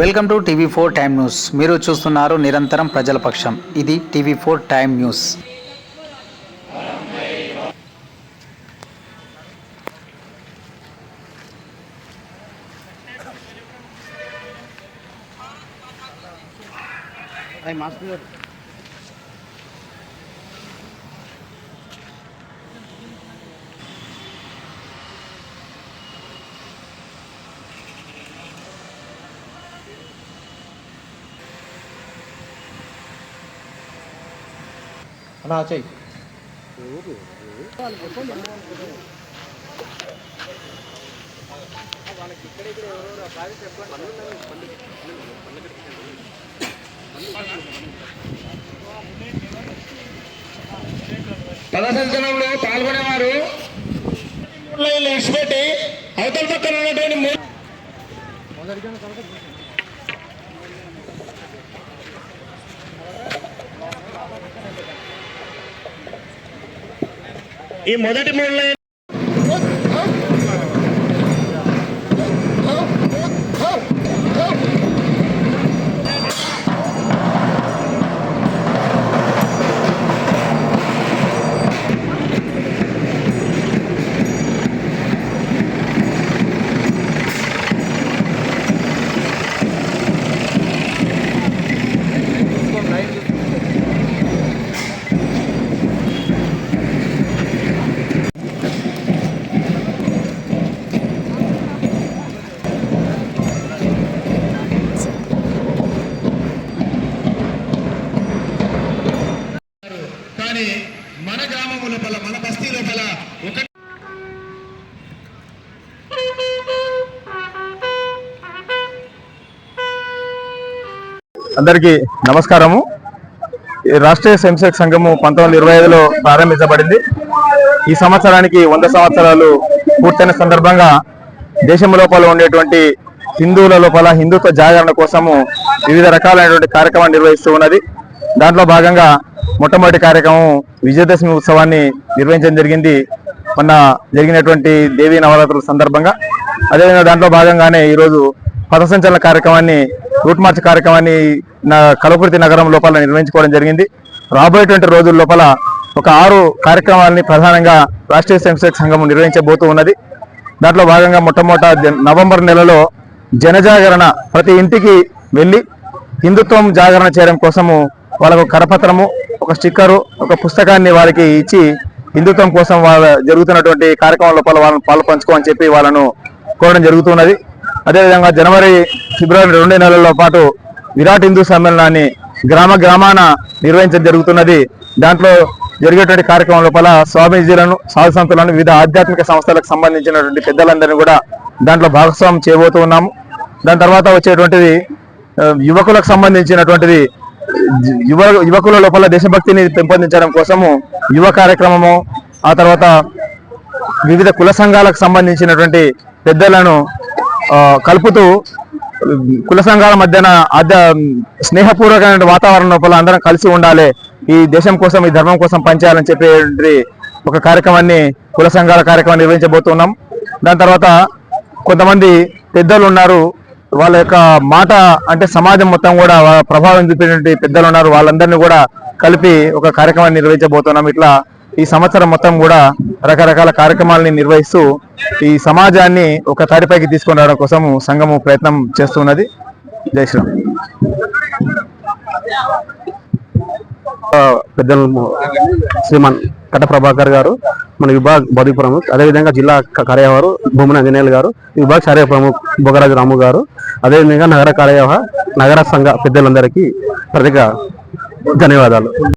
Welcome to TV four time news. మీరు చూస్తున్నారు నిరంతరం ప్రజల పక్షం. ఇది టీవీ ఫోర్ టైమ్ న్యూస్. అలా చెయ్యి పదసంచనంలో పాల్గొనేవారు. లైన్లు ఇచ్చిపెట్టి అవతల పక్కన ఉన్నటువంటి ఈ మొదటి మూడు లైన్ కానీ మన గ్రామం లోపల మన బస్తీ లోపల ఒక అందరికీ నమస్కారము. ఈ రాష్ట్రీయ స్వయంసేవక సంఘము పంతొమ్మిది వందల ఇరవై ఐదులో ప్రారంభించబడింది. ఈ సంవత్సరానికి వంద సంవత్సరాలు పూర్తయిన సందర్భంగా దేశం లోపల ఉండేటువంటి హిందువుల లోపల హిందుత్వ జాగరణ కోసము వివిధ రకాలైనటువంటి కార్యక్రమాలు నిర్వహిస్తూ ఉన్నది. దాంట్లో భాగంగా మొట్టమొదటి కార్యక్రమం విజయదశమి ఉత్సవాన్ని నిర్వహించడం జరిగింది. మొన్న జరిగినటువంటి దేవీ నవరాత్రుల సందర్భంగా. అదేవిధంగా దాంట్లో భాగంగానే ఈరోజు పథసంచలన కార్యక్రమాన్ని రూట్ మార్చ్ కార్యక్రమాన్ని నా కలకుర్తి నగరం లోపల నిర్వహించుకోవడం జరిగింది. రాబోయేటువంటి రోజుల లోపల ఒక ఆరు కార్యక్రమాలని ప్రధానంగా రాష్ట్రీయ స్వయంసేవక సంఘం నిర్వహించబోతూ ఉన్నది. దాంట్లో భాగంగా మొట్టమొదట నవంబర్ నెలలో జనజాగరణ ప్రతి ఇంటికి వెళ్ళి హిందుత్వం జాగరణ చేయడం కోసము వాళ్ళకు కరపత్రము ఒక స్టిక్కరు ఒక పుస్తకాన్ని వారికి ఇచ్చి హిందుత్వం కోసం వాళ్ళ జరుగుతున్నటువంటి కార్యక్రమం లోపల వాళ్ళని పాలు పంచుకోమని చెప్పి వాళ్ళను కోరడం జరుగుతున్నది. అదేవిధంగా జనవరి ఫిబ్రవరి రెండు నెలల పాటు విరాట్ హిందూ సమ్మేళనాన్ని గ్రామ గ్రామాన నిర్వహించడం జరుగుతున్నది. దాంట్లో జరిగేటువంటి కార్యక్రమం లోపల స్వామీజీలను సాధు సంతులను వివిధ ఆధ్యాత్మిక సంస్థలకు సంబంధించినటువంటి పెద్దలందరినీ కూడా దాంట్లో భాగస్వామ్యం చేయబోతూ ఉన్నాము దాని తర్వాత వచ్చేటువంటిది యువకులకు సంబంధించినటువంటిది యువ యువకుల లోపల దేశభక్తిని పెంపొందించడం కోసము యువ కార్యక్రమము ఆ తర్వాత వివిధ కుల సంఘాలకు సంబంధించినటువంటి పెద్దలను కలుపుతూ కుల సంఘాల మధ్యన ఆద్య స్నేహపూర్వకమైన వాతావరణం లోపల అందరం కలిసి ఉండాలి. ఈ దేశం కోసం ఈ ధర్మం కోసం పనిచేయాలని చెప్పేటువంటి ఒక కార్యక్రమాన్ని కుల సంఘాల కార్యక్రమాన్ని నిర్వహించబోతున్నాం. దాని తర్వాత కొంతమంది పెద్దలు ఉన్నారు. వాళ్ళ యొక్క మాట అంటే సమాజం మొత్తం కూడా ప్రభావం చూపినటువంటి పెద్దలు ఉన్నారు. వాళ్ళందరినీ కూడా కలిపి ఒక కార్యక్రమాన్ని నిర్వహించబోతున్నాం. ఇట్లా ఈ సంవత్సరం మొత్తం కూడా రకరకాల కార్యక్రమాలని నిర్వహిస్తూ ఈ సమాజాన్ని ఒక తాడిపైకి తీసుకొని రావడం కోసం సంఘము ప్రయత్నం చేస్తున్నది. జై శ్రీరామ్. పెద్దలు శ్రీమాన్ కట ప్రభాకర్ గారు. మన విభాగ్ బౌద్ధిక ప్రముఖ్ అదేవిధంగా జిల్లా కార్యవారు భూమన అంజనేయులు గారు విభాగ్ శారీర ప్రముఖ్ బొగరాజు రాము గారు అదేవిధంగా నగర కార్యవాహ నగర సంఘ పెద్దలందరికీ ప్రత్యేక ధన్యవాదాలు.